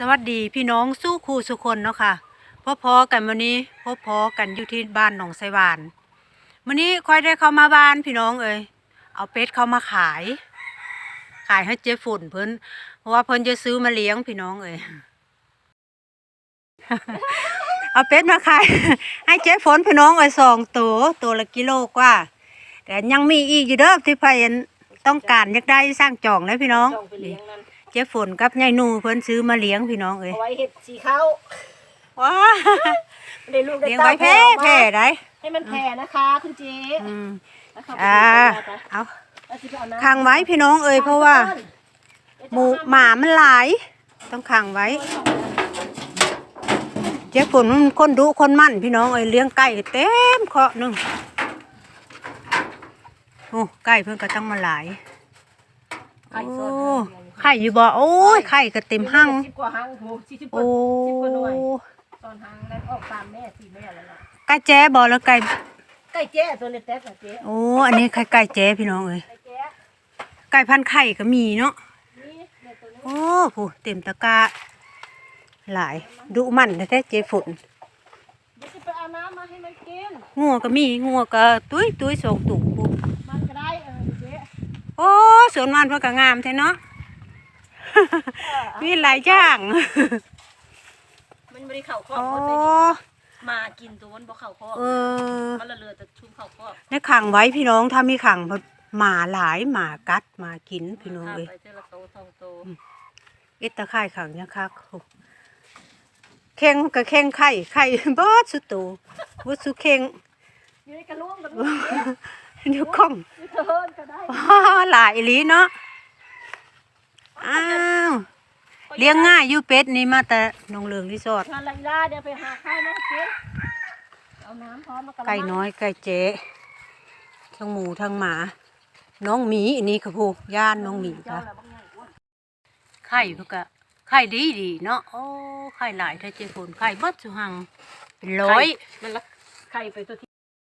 สวัสดีพี่น้องสู้ครูสุคนเนาะค่ะพบพอกันวันนี้พบพอกันอยู่ที่บ้านหนองไซวานวันนี้ค่อยได้เข้ามาบ้านพี่น้องเอ้ยเอาเป็ดเข้ามาขาย ขายให้เจ๊ฝุ่นเพิ่นเพราะว่าเพิ่นจะซื้อมาเลี้ยงพี่น้องเอ้ยเอาเป็ดมาขาย ให้เจ๊ฝนพี่น้องเอ้ยสองตัวตัวละกิโลกว่า แต่ยังมีอีกอยู่เด้อที่เพายนต้องการอยากได้สร้างจองนะพี่น้องจองไปเลี้ยงนั่น เจ๊ฝนกับยายหนูเพิ่นซื้อมาเลี้ยงพี่น้องเอ้ยเอาไว้เห็ดสีเขาว้าได้ลูกได้เลี้ยงเต้าไว้แพ้แพ้ได้ให้มันแผ่นะคะคุณเจ๊อืมแล้วเข้าไปอ่าดูกันนะเอาแล้วสิไปเอาน้ำขังไว้พี่น้องเอ้ยเพราะว่า หมูหมามันหลาย ต้องขังไว้ เจ๊ฝนมันคนดุคนมั่นพี่น้องเอ้ยเลี้ยงไก่เต็มเคาะหนึงโอ้ไก่เพิ่นก็ต้องมาหลายไข่โอ้สดไข่อยู่บ่โอ้ยไข่ก็เต็มหั่งสิบกว่าหั่งโหสี่สิบกว่าโอ้สิบกว่าหน่วยตอนหั่งแล้วออกตามแม่สี่แม่แล้วล่ะไก่แจ้บ่แล้วไก่ไก่เจ๊ตัวเล็กๆกับเจ๊โอ้อันนี้ไข่ไก่แจ้พี่น้องเอ้ยไก่เจ๊ไก่พันไข่ก็มีเนาะนี่แม่ตัวนี้โอ้ผู้เต็มตะกร้าหลายดุมันแท้ๆเจ๊ฝนเดี๋ยวจะไปเอาน้ำมาให้มันกินงัวก็มีงัวก็ตุ้ยตุ้ยสองตุกผู้มันก็ได้เออเจ๊โอ้สวนมันเพิ่นก็งามแท้เนาะ มีหลายอย่าง มันไม่ได้เข่าคอกโอ้มันเลยมากินตัวมันบ่เข่าคอกเออ มันละเลือแต่ชุ่มเข่าคอกในขังไว้พี่น้องถ้ามีขังเพิ่นหมาหลายหมากัดหมากินพี่น้องข้ามเอ้ย ไปเจอละโตทองโตเอ็ดตะไคร่ขังเนี่ยคักโอ้เข่งก็เข่งไข่ไข่เบิดสุดโตบ่สุเข่งอยู่ในกระลุ่มกับเดี๋ยวกล้อง อยู่เทินก็ได้ว้าวหลายอีหลีเนาะ อ้าวเลี้ยงง่ายอยู่เป็ดนี่มาแต่หนองเลืองรีสอร์ทงานไรล่าเดี๋ยวไปหาข้าวมาเจ๊เอาน้ำพร้อมมากระไก่น้อยไก่เจ๊ทั้งหมูทั้งหมา น้องหมีอันนี้ค่ะพูย่านน้องหมีเจ้าค่ะละบางอย่างอ้วนไข่พวกะไข่ดีดีเนาะโอ้ไข่หลายถ้าเจ๊ฝนไข่เบิดสุหังเป็นร้อย มันละไข่ไปตัวที่